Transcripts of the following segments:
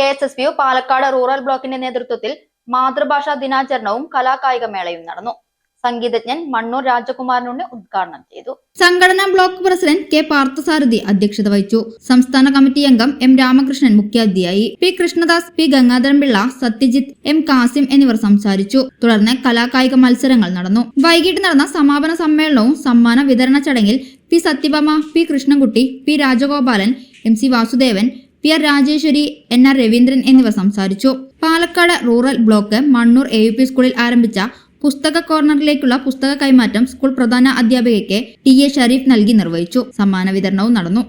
K S S U Palakkad rural ബ്ലോക്കിന്റെ നേതൃത്വത്തിൽ മാതൃഭാഷാ ദിനാചരണവും കലാകായിക മേളയും നടന്നു. സംഗീതജ്ഞൻ മണ്ണൂർ രാജകുമാരനുണ്ണി ഉദ്ഘാടനം ചെയ്തു. സംഘടനാ ബ്ലോക്ക് പ്രസിഡന്റ് കെ പാർത്ഥസാരഥി അധ്യക്ഷത വഹിച്ചു. സംസ്ഥാന കമ്മിറ്റി അംഗം എം രാമകൃഷ്ണൻ മുഖ്യാതിഥിയായി. P Krishnadas P Gangadharan Pillai Satyajith M Kasim എന്നിവർ സംസാരിച്ചു. തുടർന്ന് കലാകായിക മത്സരങ്ങൾ നടന്നു. വൈകിട്ട് നടന്ന സമാപന സമ്മേളനവും സമ്മാന വിതരണ ചടങ്ങിൽ P Sathyabhama P Krishnankutty P Rajagopalan M C Vasudevan P R Rajeswari N R Raveendran എന്നിവർ സംസാരിച്ചു. Palakkad rural block Mannur A U P സ്കൂളിൽ ആരംഭിച്ച പുസ്തക കോർണറിലേക്കുള്ള പുസ്തക കൈമാറ്റം സ്കൂൾ പ്രധാന അധ്യാപികയ്ക്ക് ടി എ ഷരീഫ് നൽകി നിർവഹിച്ചു. സമ്മാന വിതരണവും നടന്നു.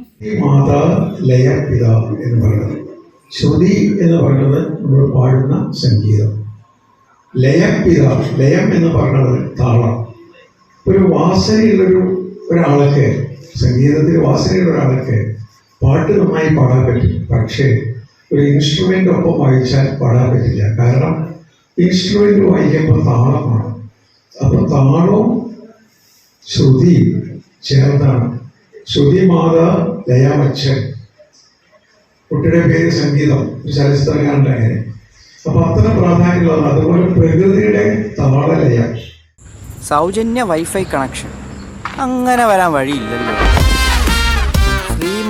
ശ്രുതി എന്ന് പറയുന്നത് നമ്മൾ പാടുന്ന സംഗീതം. ലയപിത ലയം എന്ന് പറയുന്നത് താളം. ഒരു വാസനയുള്ളൊരു ഒരാൾക്ക് സംഗീതത്തിൽ വാസനയുള്ള ഒരാൾക്ക് പാട്ട് നന്നായി പാടാൻ പറ്റും. പക്ഷേ ഒരു ഇൻസ്ട്രുമെന്റ് ഒപ്പം വായിച്ചാൽ പാടാൻ പറ്റില്ല. കാരണം ഇൻസ്ട്രുമെന്റ് വായിക്കുമ്പോൾ താളമാണ്. അപ്പോൾ താളവും ശ്രുതി ചേർന്നാണ്. ശ്രുതി മാത ലയാമച്ചൻ കുട്ടിയുടെ പേര് സംഗീതം. ഒരു ചലച്ചിത്രകാരന്റെ അപ്പൊ അത്ര പ്രാധാന്യമുള്ളതാണ് അതുപോലെ പ്രകൃതിയുടെ താളലയ. സൗജന്യ വൈഫൈ കണക്ഷൻ അങ്ങനെ വരാൻ വഴിയില്ലല്ലോ.